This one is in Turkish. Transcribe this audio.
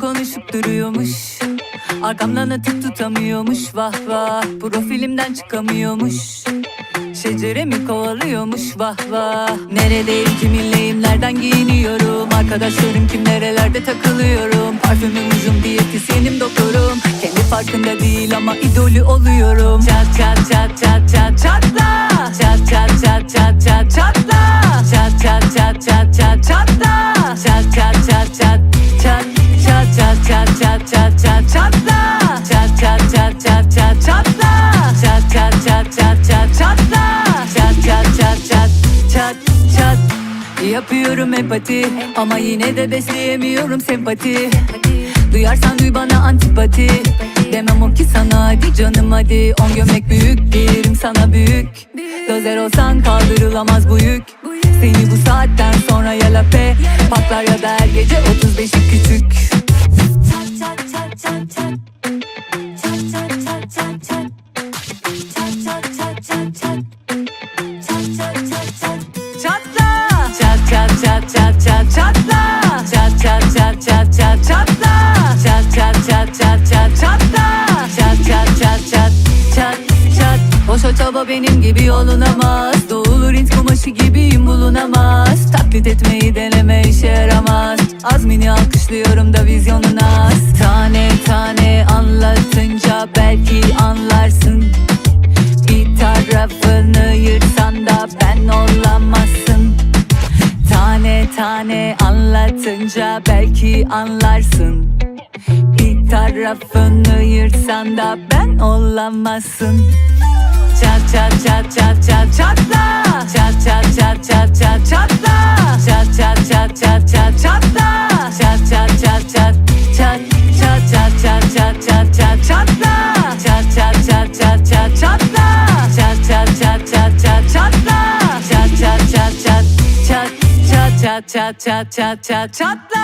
Konuşup duruyormuş. Arkamdan atıp tutamıyormuş. Vah vah Profilimden çıkamıyormuş. Şecere mi kovalıyormuş? Vah vah. Neredeyim kiminleyim nereden giyiniyorum? Arkadaşlarım kim nerelerde takılıyorum? Parfümüm ucum diyetisyenim doktorum Kendi farkında değil ama idolü oluyorum. Çat çatla. Çat çat çat çat çat çatla. Çat çat çat çat çat çatla. Çat çat çat çat çat çat. Yapıyorum empati ama yine de besleyemiyorum sempati. Duyarsan duy bana antipati. Demem o ki sana hadi canım hadi. On gömlek büyük giyerim sana büyük. Dozer olsan kaldırılamaz bu yük. Seni bu saatten sonra ya lape Patlar ya da her gece 35'i küçük Çat çat çat çat çat çatla Çat çat çat çat çat çatla Çat çat çat çat çat çatla Çat çat çat çat çat çat Boşa çaba benim gibi olunamaz Doğulur int kumaşı gibiyim bulunamaz Taklit etmeyi deneme işe yaramaz Azmini alkışlıyorum da vizyonun az Tane tane Tane anlatınca belki anlarsın. Bir tarafını yırtsan da ben olamazsın. Çat çat çat çat 차차차차차차차